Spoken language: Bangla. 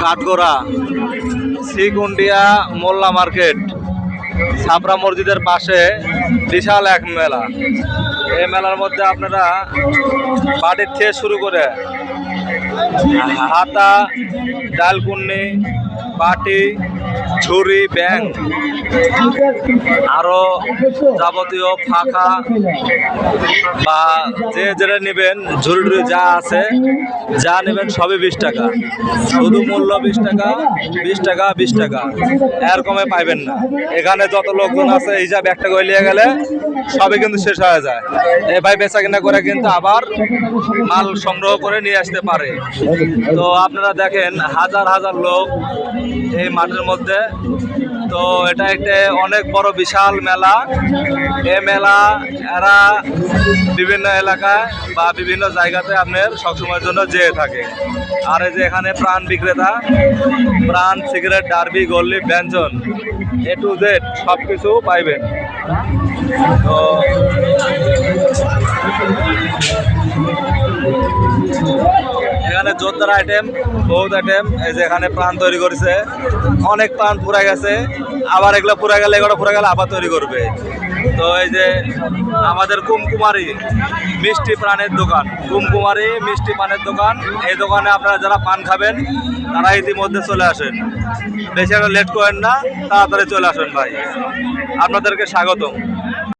কাঠগোড়া শ্রীকুন্ডিয়া মোল্লা মার্কেট, ছাপরা মসজিদের পাশে বিশাল এক মেলা। এই মেলার মধ্যে আপনারা বাড়ির থেকে শুরু করে হাতা ডালকুন্নি পাটি ঝুড়ি ব্যাং আরও যাবতীয় ফাঁকা বা যে যেটা নেবেন, ঝুড়ি যা আছে, যা নেবেন সবই বিশ টাকা। শুধু মূল্য বিশ টাকা বিশ টাকা বিশ টাকা। এর কমে পাইবেন না। এখানে যত লোকজন আছে, হিসাব একটা করে নিয়ে গেলে সবই কিন্তু শেষ হয়ে যায়। ভাই বেচা কিনা করে কিন্তু আবার মাল সংগ্রহ করে নিয়ে আসতে পারে। তো আপনারা দেখেন, হাজার হাজার লোক এই মাঠের মধ্যে। তো এটা একটা অনেক বড় বিশাল মেলা। এ মেলা এরা বিভিন্ন এলাকায় বা বিভিন্ন জায়গাতে আপনার সবসময়ের জন্য যেয়ে থাকে। আর এই যে এখানে প্রাণ বিক্রেতা, প্রাণ, সিগারেট, ডার্বি, গল্লি, ব্যঞ্জন, এ টু জেড সব কিছু পাইবেন। তো এখানে জোরদার আইটেম বহুত আইটেম এই যে এখানে প্রাণ তৈরি করেছে। অনেক প্রাণ পুরা গেছে, আবার এগুলো পুরা গেলে, এগুলো পুরা গেলে আবার তৈরি করবে। তো এই যে আমাদের কুমকুমারি মিষ্টি প্রাণের দোকান, কুমকুমারি মিষ্টি পানের দোকান। এই দোকানে আপনারা যারা পান খাবেন, তারা ইতিমধ্যে চলে আসেন। বেশি একটা লেট করেন না, তাড়াতাড়ি চলে আসেন ভাই। আপনাদেরকে স্বাগতম।